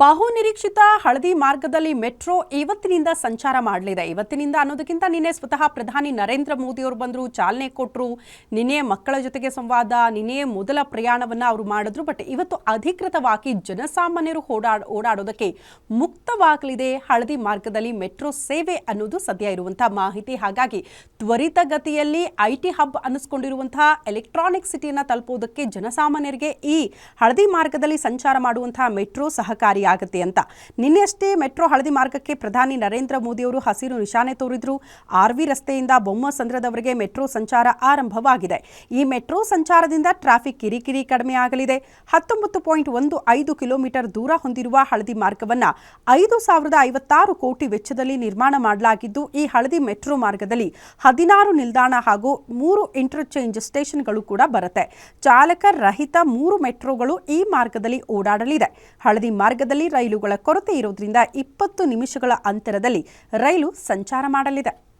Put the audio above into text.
ಬಹು ನಿರೀಕ್ಷಿತ ಹಳದಿ ಮಾರ್ಗದಲ್ಲಿ ಮೆಟ್ರೋ ಇವತ್ತಿನಿಂದ ಸಂಚಾರ ಮಾಡಲಿದೆ. ಇವತ್ತಿನಿಂದ ಅನ್ನೋದಕ್ಕಿಂತ ನಿನ್ನೆ ಸ್ವತಃ ಪ್ರಧಾನಿ ನರೇಂದ್ರ ಮೋದಿ ಅವರು ಬಂದರು, ಚಾಲನೆ ಕೊಟ್ಟರು ನಿನ್ನೆ ಮಕ್ಕಳ ಜೊತೆಗೆ ಸಂವಾದ, ನಿನ್ನೆ ಮೊದಲ ಪ್ರಯಾಣವನ್ನ ಅವರು ಮಾಡಿದ್ರು. ಬಟ್ ಇವತ್ತು ಅಧಿಕೃತವಾಗಿ ಜನಸಾಮಾನ್ಯರು ಓಡಾಡ ಓಡಾಡೋದಕ್ಕೆ ಮುಕ್ತವಾಗಲಿದೆ ಹಳದಿ ಮಾರ್ಗದಲ್ಲಿ ಮೆಟ್ರೋ ಸೇವೆ ಅನ್ನೋದು ಸದ್ಯ ಇರುವಂತಹ ಮಾಹಿತಿ. ಹಾಗಾಗಿ ತ್ವರಿತಗತಿಯಲ್ಲಿ ಐ ಟಿ ಹಬ್ ಅನ್ನಿಸ್ಕೊಂಡಿರುವಂತಹ ಎಲೆಕ್ಟ್ರಾನಿಕ್ ಸಿಟಿಯನ್ನು ತಲುಪುವುದಕ್ಕೆ ಜನಸಾಮಾನ್ಯರಿಗೆ ಈ ಹಳದಿ ಮಾರ್ಗದಲ್ಲಿ ಸಂಚಾರ ಮಾಡುವಂತಹ ಮೆಟ್ರೋ ಸಹಕಾರಿಯಾಗುತ್ತೆ ಅಂತ. ನಿನ್ನೆಯಷ್ಟೇ ಮೆಟ್ರೋ ಹಳದಿ ಮಾರ್ಗಕ್ಕೆ ಪ್ರಧಾನಿ ನರೇಂದ್ರ ಮೋದಿ ಅವರು ಹಸಿರು ನಿಶಾನೆ ತೋರಿದ್ರು. ಆರ್ ವಿ ರಸ್ತೆಯಿಂದ ಬೊಮ್ಮಸಂದ್ರದವರೆಗೆ ಮೆಟ್ರೋ ಸಂಚಾರ ಆರಂಭವಾಗಿದೆ. ಈ ಮೆಟ್ರೋ ಸಂಚಾರದಿಂದ ಟ್ರಾಫಿಕ್ ಕಿರಿಕಿರಿ ಕಡಿಮೆಯಾಗಲಿದೆ ಹತ್ತೊಂಬತ್ತು ಪಾಯಿಂಟ್ ಒಂದು ಐದು ಕಿಲೋಮೀಟರ್ ದೂರ ಹೊಂದಿರುವ ಹಳದಿ ಮಾರ್ಗವನ್ನ ಐದು ಸಾವಿರದ ಐವತ್ತಾರು ಕೋಟಿ ವೆಚ್ಚದಲ್ಲಿ ನಿರ್ಮಾಣ ಮಾಡಲಾಗಿದ್ದು, ಈ ಹಳದಿ ಮೆಟ್ರೋ ಮಾರ್ಗದಲ್ಲಿ ಹದಿನಾರು ನಿಲ್ದಾಣ ಹಾಗೂ ಮೂರು ಇಂಟರ್ಚೇಂಜ್ ಸ್ಟೇಷನ್ಗಳು ಕೂಡ ಬರುತ್ತೆ. ಚಾಲಕ ರಹಿತ ಮೂರು ಮೆಟ್ರೋಗಳು ಈ ಮಾರ್ಗದಲ್ಲಿ ಓಡಾಡಲಿದೆ. ಹಳದಿ ಮಾರ್ಗದಲ್ಲಿ ರೈಲುಗಳ ಕೊರತೆ ಇರುವುದರಿಂದ ಇಪ್ಪತ್ತು ನಿಮಿಷಗಳ ಅಂತರದಲ್ಲಿ ರೈಲು ಸಂಚಾರ ಮಾಡಲಿದೆ.